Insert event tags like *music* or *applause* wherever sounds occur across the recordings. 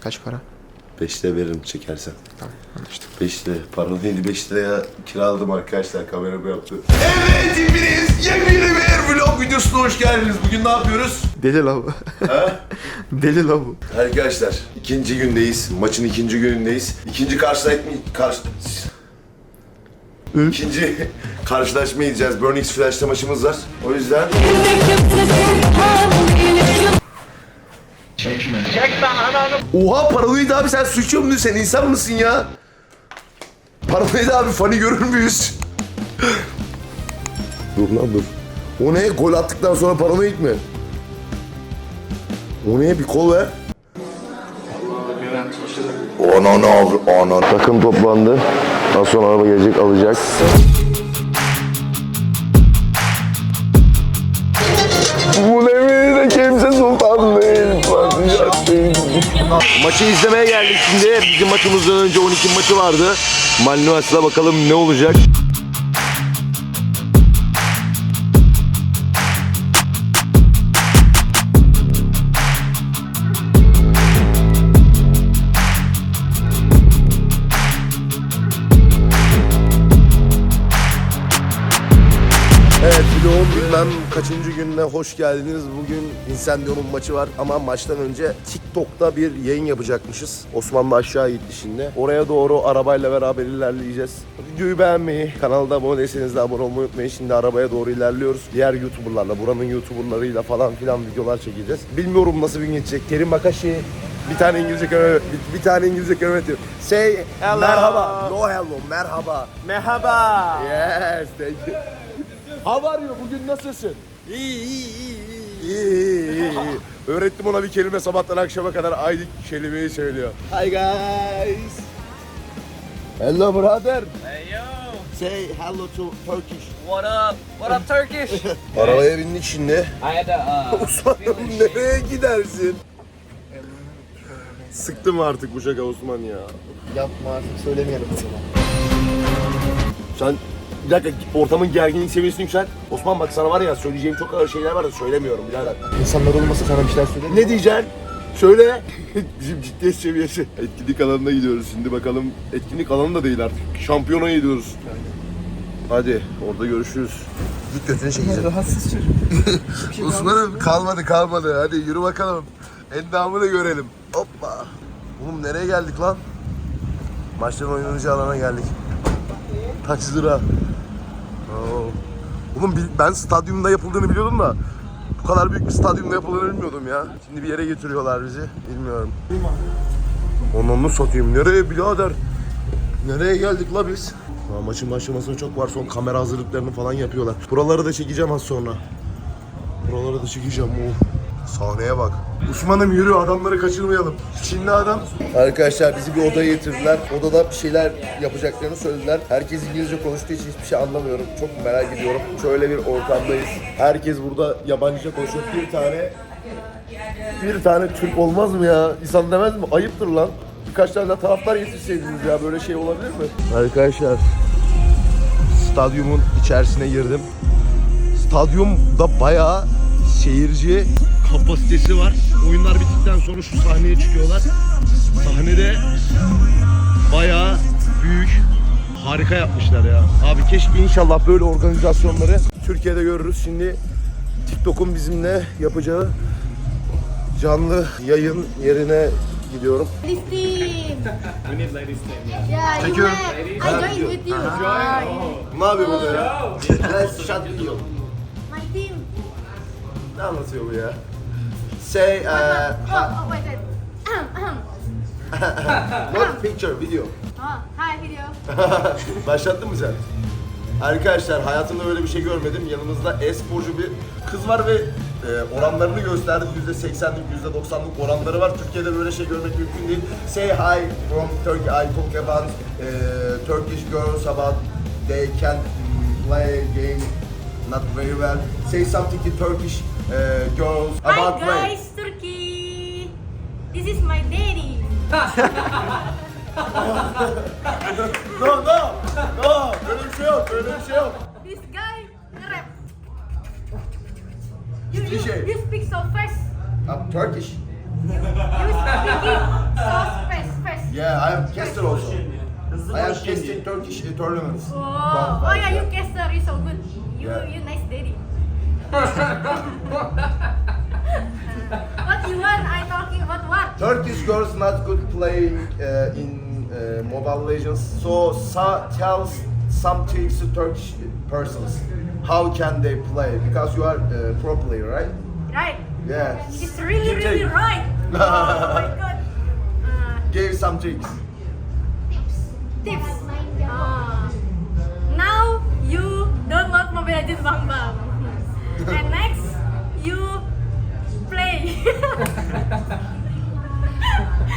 Kaç para? 5 lira veririm çekersen. Tamam anlaştık. 5 lira. Paranın neydi 5 liraya kiraladım arkadaşlar. Kamera bu yaptı. Evet hepiniz yepyeni bir vlog videosuna hoş geldiniz. Bugün ne yapıyoruz? Deli la bu. Ha? *laughs* Deli la bu. Arkadaşlar ikinci gündeyiz. Maçın ikinci günündeyiz. İkinci karşılaşma... Karşı... İkinci karşılaşma gideceğiz. Burning Flash'ta maçımız var. O yüzden... Oha paranoid abi sen su içiyor musun? Sen insan mısın ya? Paranoid abi fani görür müyüz? *gasps* dur lan dur. O ne? Gol attıktan sonra paranoid mi? O ne? Bir kol ver. Ana ne abi? Ana. Takım toplandı. Az sonra araba gelecek alacak. Maçı izlemeye geldik şimdi. Bizim maçımızdan önce 12 maçı vardı. Malnuas'la bakalım ne olacak. Kaçıncı gününe hoş geldiniz. Bugün Incendium'un maçı var ama maçtan önce TikTok'ta bir yayın yapacakmışız. Osman da aşağı gitti şimdi. Oraya doğru arabayla beraber ilerleyeceğiz. Videoyu beğenmeyi, kanalda abone değilseniz de abone olmayı unutmayın. Şimdi arabaya doğru ilerliyoruz. Diğer YouTuber'larla, buranın YouTuber'larıyla falan filan videolar çekeceğiz. Bilmiyorum nasıl bir gün geçecek. Kerim Bakashi bir tane İngilizce kelime, bir, bir tane İngilizce kelime diyor. Say Hello. merhaba. No hello, merhaba. Merhaba. Yes, thank you. How are you? Bugün nasılsın? İyi iyi iyi iyi. İyi, iyi, iyi, iyi. Öğrettim ona bir kelime sabahtan akşama kadar aynı kelimeyi söylüyor. Hi guys. Hello brother. Hey yo. Say hello to Turkish. What up? What up Turkish? Arabaya bindik şimdi. I had to uh *laughs* Osman'ım nereye gidersin? Sıktım artık bu şaka Osman ya. Yapma artık söylemeyelim o zaman. Sen bir dakika ortamın gerginlik seviyesini yükselt. Osman bak sana var ya söyleyeceğim çok ağır şeyler var da söylemiyorum birader. İnsanlar olmasa sana bir şeyler söyleyeyim. Ne diyeceksin? Söyle. *laughs* Bizim ciddiyet seviyesi. Etkinlik alanına gidiyoruz şimdi bakalım. Etkinlik alanı da değil artık. Şampiyona gidiyoruz. Hadi orada görüşürüz. Git götünü çekeceğim. Rahatsız çocuk. Osman'ım kalmadı kalmadı. Hadi yürü bakalım. Endamını görelim. Hoppa. Oğlum nereye geldik lan? Maçların oynanacağı alana geldik. Kaç lira? Oğlum ben stadyumda yapıldığını biliyordum da bu kadar büyük bir stadyumda yapıldığını bilmiyordum ya. Şimdi bir yere getiriyorlar bizi. Bilmiyorum. Onu satayım. Nereye birader? Nereye geldik la biz? Aa, maçın başlamasına çok var. Son kamera hazırlıklarını falan yapıyorlar. Buraları da çekeceğim az sonra. Buraları da çekeceğim. Oh. Sahneye bak. Osman'ım yürü adamları kaçırmayalım. Çinli adam. Arkadaşlar bizi bir odaya getirdiler. Odada bir şeyler yapacaklarını söylediler. Herkes İngilizce konuştuğu için hiçbir şey anlamıyorum. Çok merak ediyorum. Şöyle bir ortamdayız. Herkes burada yabancıca konuşuyor. Bir tane bir tane Türk olmaz mı ya? İnsan demez mi? Ayıptır lan. Birkaç tane daha taraftar getirseydiniz ya. Böyle şey olabilir mi? Arkadaşlar stadyumun içerisine girdim. Stadyumda bayağı seyirci kapasitesi var. Oyunlar bittikten sonra şu sahneye çıkıyorlar. Sahnede bayağı büyük harika yapmışlar ya. Abi keşke inşallah böyle organizasyonları Türkiye'de görürüz. Şimdi TikTok'un bizimle yapacağı canlı yayın yerine gidiyorum. Ladies team. We need ladies team, yeah. Yeah, Thank you you. met. I joined with you. Ah, Ne yapıyor burada ya? Let's shut you. My team. Ne anlatıyor bu ya? Say, uh, Oh, oh, wait, wait. Ahem, *coughs* ahem. not picture, video. Oh, hi, video. *laughs* Başlattın mı sen? Arkadaşlar hayatımda böyle bir şey görmedim. Yanımızda e-sporcu bir kız var ve e, oranlarını gösterdi. %80'lik, %90'lık oranları var. Türkiye'de böyle şey görmek mümkün değil. Say hi from Turkey. I talk about e, Turkish girls about they can play game not very well. Say something to Turkish e, girls about Hi, play. guys, Turkey. This is my daddy. *laughs* No, no, no. Şey yok, böyle bir. This guy, rap. You, you, you speak so fast. I'm Turkish. You speaking so fast, fast. Yeah, I am caster also. I am casting Turkish uh, tournaments. Oh, oh yeah, you caster is so good. You Yeah. you nice daddy. What you want? I talking about what? Turkish girls not good playing uh, in uh, Mobile Legends. So sa- tell some tricks to Turkish persons. How can they play? Because you are uh, pro player, right? Right. Yeah. It's really really right. *laughs* Oh my god. Uh, Give some tricks. tips. Uh, now you download Mobile Legends Bang Bang. And next you play.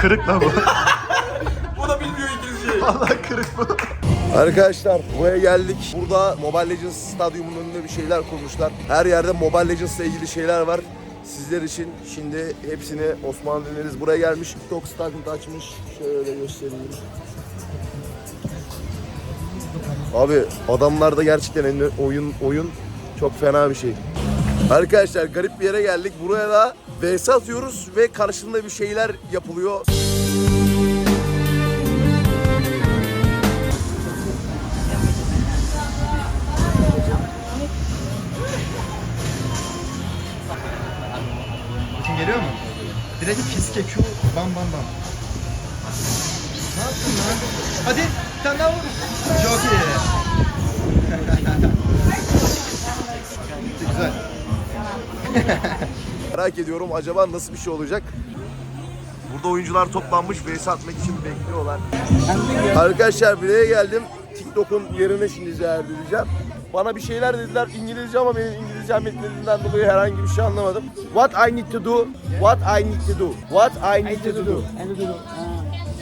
Kırık la bu. *laughs* Bu da bilmiyor İngilizce. Vallahi kırık bu. Arkadaşlar buraya geldik. Burada Mobile Legends stadyumunun önünde bir şeyler kurmuşlar. Her yerde Mobile Legends ile ilgili şeyler var. Sizler için şimdi hepsini Osman Döneriz buraya gelmiş. TikTok stadyumu açmış. Şöyle göstereyim. Abi adamlarda gerçekten en- oyun oyun çok fena bir şey. Arkadaşlar garip bir yere geldik. Buraya da VS atıyoruz ve karşılığında bir şeyler yapılıyor. Bakın geliyor mu? Direkt fiske Q bam bam bam. Merak ediyorum acaba nasıl bir şey olacak? Burada oyuncular toplanmış vs atmak için bekliyorlar. Arkadaşlar buraya geldim. TikTok'un yerine şimdi ziyaret edeceğim. Bana bir şeyler dediler İngilizce ama benim İngilizcem yetmediğinden dolayı herhangi bir şey anlamadım. What I need to do? What I need to do? What I need to do?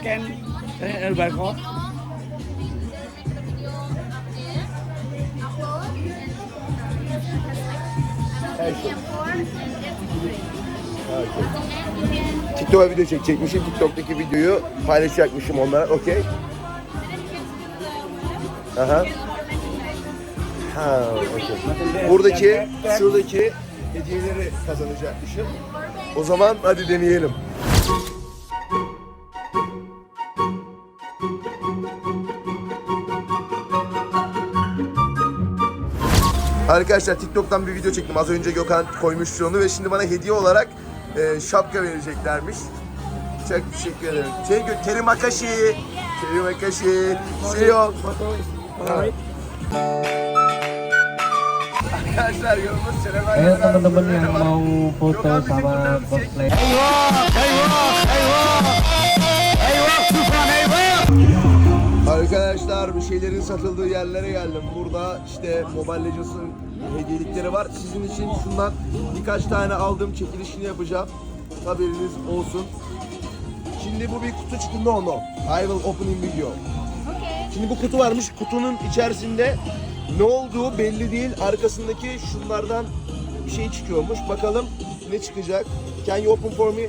Scan uh, barcode. TikTok'a video çekecekmişim. TikTok'taki videoyu paylaşacakmışım onlara. Okey. Aha. Ha, okey. Buradaki, şuradaki hediyeleri kazanacakmışım. O zaman hadi deneyelim. Arkadaşlar TikTok'tan bir video çektim. Az önce Gökhan koymuştu onu ve şimdi bana hediye olarak e, şapka vereceklermiş. Çok teşekkür ederim. Thank you. Terimakashi. Terimakashi. See you. Arkadaşlar yorumlar selam Ayo teman-teman yang mau foto sama cosplay. Arkadaşlar bir şeylerin satıldığı yerlere geldim. Burada işte Mobile Legends'ın hediyelikleri var. Sizin için şundan birkaç tane aldım. Çekilişini yapacağım. Haberiniz olsun. Şimdi bu bir kutu çıktı. No no. I will open in video. Şimdi bu kutu varmış. Kutunun içerisinde ne olduğu belli değil. Arkasındaki şunlardan bir şey çıkıyormuş. Bakalım ne çıkacak. Can you open for me?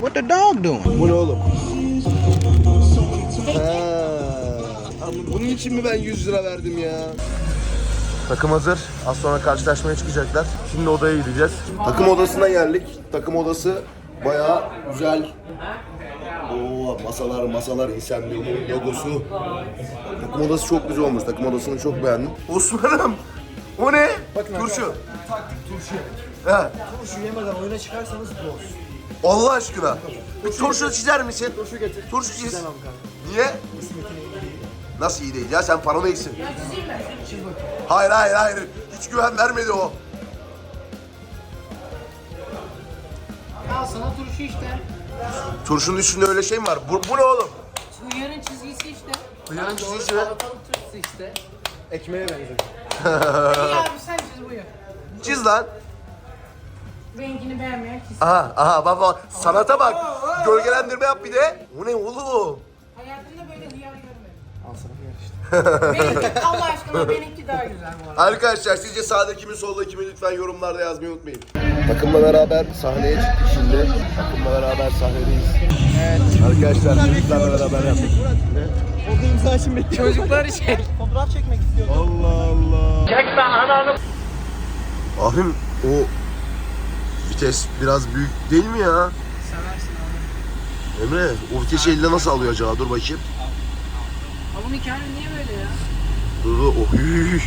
What the dog doing? Bu ne oğlum? Ha. Ama Bunun için mi ben 100 lira verdim ya? Takım hazır. Az sonra karşılaşmaya çıkacaklar. Şimdi odaya gideceğiz. Takım odasına geldik. Takım odası bayağı güzel. Oo masalar masalar İnsemli'nin logosu. Takım odası çok güzel olmuş. Takım odasını çok beğendim. Osman'ım o ne? Turşu. Turşu. He. Turşu yemeden oyuna çıkarsanız boz. Allah aşkına. Bir turşu çizer misin? Turşu getir. Turşu çiz. Kanka. Niye? Nasıl iyi değil ya sen paranoyaksin. Hayır hayır hayır. Hiç güven vermedi o. Al sana turşu işte. Turşunun üstünde öyle şey mi var? Bu, bu ne oğlum? Hıyarın çizgisi işte. Hıyarın çizgisi mi? Salatalık turşusu işte. Ekmeğe benziyor. İyi abi sen çiz buyur. Çiz lan. Rengini beğenmeyen çiz. Aha aha baba sanata bak. Gölgelendirme yap bir de. O ne oğlum? Hayatımda böyle hıyar görmedim. Al sana yer işte. Benimki, Allah aşkına *laughs* benimki daha güzel bu arada. Arkadaşlar sizce sağda kimin solda kimin lütfen yorumlarda yazmayı unutmayın. Takımla beraber sahneye çıktık şimdi. Takımla beraber sahnedeyiz. Evet. Arkadaşlar çocuklarla beraber yaptık. Orada imza için bekliyorum. Çocuklar için. *laughs* Fotoğraf çekmek istiyorum. Allah Allah. Çekme ananı. Abim o vites biraz büyük değil mi ya? Seversin abi. Emre Urkeş'i elle nasıl alıyor acaba? Dur bakayım. Ama bunun hikayesi niye böyle ya? Dur dur. Oy.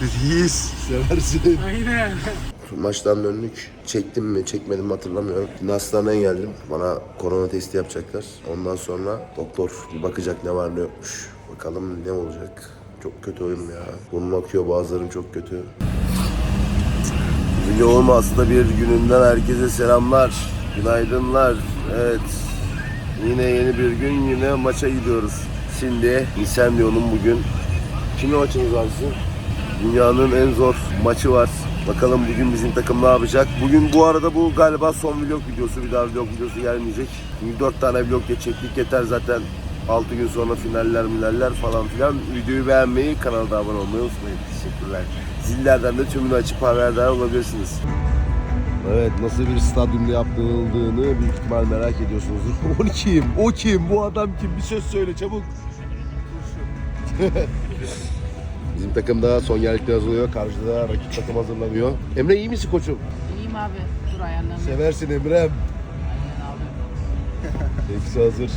Reis. Seversin. Aynen. Maçtan döndük. Çektim mi çekmedim mi hatırlamıyorum. Şimdi hastaneye geldim. Bana korona testi yapacaklar. Ondan sonra doktor bir bakacak ne var ne yokmuş. Bakalım ne olacak. Çok kötü oyun ya. Burnum akıyor bazılarım çok kötü. Vlogum aslında bir gününden herkese selamlar. Günaydınlar. Evet. Yine yeni bir gün yine maça gidiyoruz. Şimdi Nisenlion'un bugün kimle maçımız var? Dünyanın en zor maçı var. Bakalım bugün bizim takım ne yapacak? Bugün bu arada bu galiba son vlog videosu. Bir daha vlog videosu gelmeyecek. Çünkü 4 tane vlog geçecektik. Yeter zaten 6 gün sonra finaller minaller falan filan. Videoyu beğenmeyi, kanala da abone olmayı unutmayın. Teşekkürler. Zillerden de tümünü açıp haberdar olabilirsiniz. Evet nasıl bir stadyumda yapıldığını büyük ihtimal merak ediyorsunuzdur. *laughs* o kim? O kim? Bu adam kim? Bir söz söyle çabuk. *laughs* Bizim takımda son yerlikler hazırlıyor. Karşıda rakip takım hazırlanıyor. Emre iyi misin koçum? İyiyim abi. Dur ayarlanma. Seversin Emre'm. Hepsi hazır.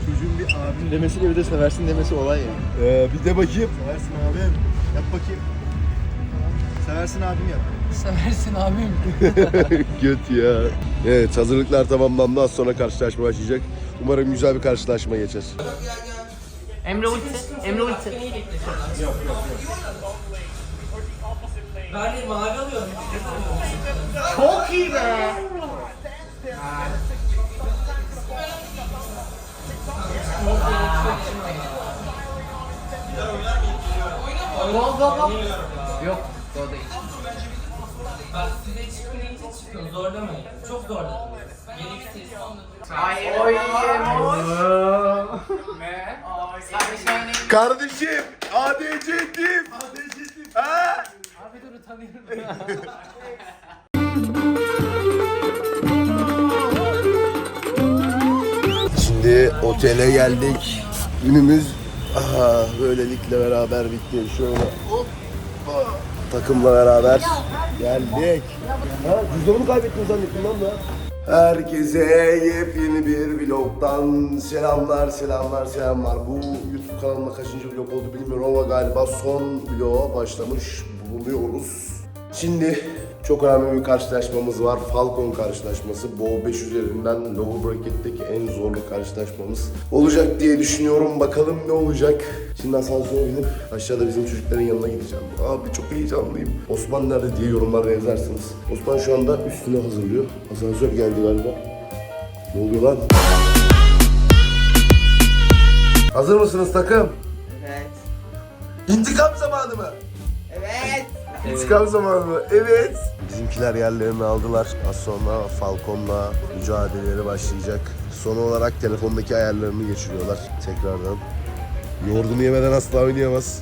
Çocuğun bir abim demesiyle bir de seversin demesi olay ya. Ee, bir de bakayım. Seversin abim. Yap bakayım. Seversin abim yap. Seversin abim. *laughs* Göt ya. Evet hazırlıklar tamamlandı. Az sonra karşılaşma başlayacak. Umarım güzel bir karşılaşma geçer. Emre ulti. Emre ulti. Çok iyi be. Gol gol gol. Yok, gol değil. Bak size çıkınca çıkın zorlamayın. Çok zorlamayın. Gereksiz. Hayır. Oy. Ne? Kardeşim. Kardeşim, ADC'dim. Ha? Abi dur utanıyorum. *laughs* Şimdi otele geldik. Günümüz aha, böylelikle beraber bitti. Şöyle hoppa, takımla beraber geldik. Ha, cüzdanımı kaybettim zannettim lan da. Herkese yepyeni bir vlogdan selamlar, selamlar, selamlar. Bu YouTube kanalımda kaçıncı vlog oldu bilmiyorum ama galiba son vloga başlamış bulunuyoruz. Şimdi çok önemli bir karşılaşmamız var. Falcon karşılaşması. Bow 5 üzerinden lower bracket'teki en zorlu karşılaşmamız olacak diye düşünüyorum. Bakalım ne olacak. Şimdi asansöre binip aşağıda bizim çocukların yanına gideceğim. Abi çok heyecanlıyım. Osman nerede diye yorumlarda yazarsınız. Osman şu anda üstünü hazırlıyor. Asansör geldi galiba. Ne oluyor lan? Hazır mısınız takım? Evet. İntikam zamanı mı? Evet. İntikam zamanı mı? Evet. Bizimkiler yerlerini aldılar. Az sonra Falcon'la mücadeleleri başlayacak. Son olarak telefondaki ayarlarını geçiriyorlar tekrardan. Yoğurdunu yemeden asla oynayamaz.